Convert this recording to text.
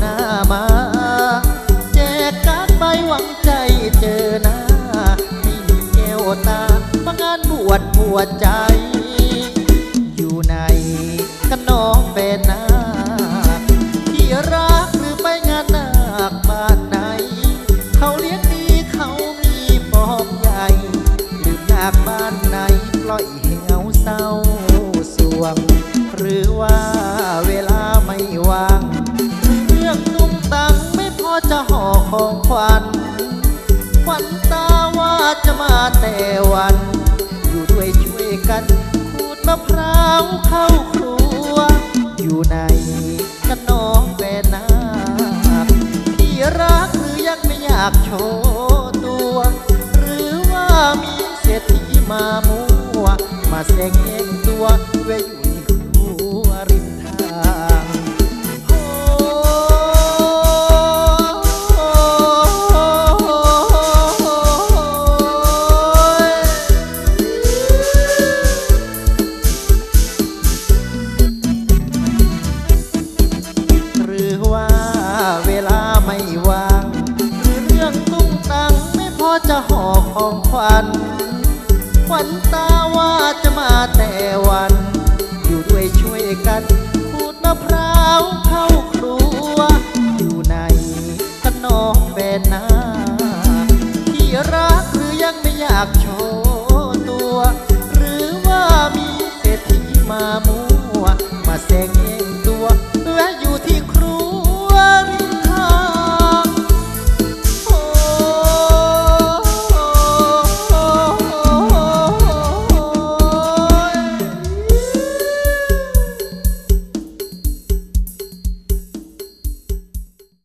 หน้ามา แจกการดใบหวังใจเจอหน้าให้มีแก้วตามางานบวชปวดใจ อยู่ในกันน้องเป็นนาที่รักหรือไปงานนาคบ้าน จะห่อของขวัญขวัญตาว่าจะมาแต่วัน อยู่ด้วยช่วยกันขูดมะพร้าวเข้าครัว อยู่ในกันน้องแฟนนาคที่รักหรือยังไม่อยากโชว์ตัว หรือว่ามีเศรษฐีมามัว มาแสงแย่งตัวไว้อยู่ ของขวัญขวัญตาว่าจะมาแต่วัน อยู่ด้วยช่วยกันขูดมะพร้าวเข้าครัว อยู่ในกันน้องเป็นน้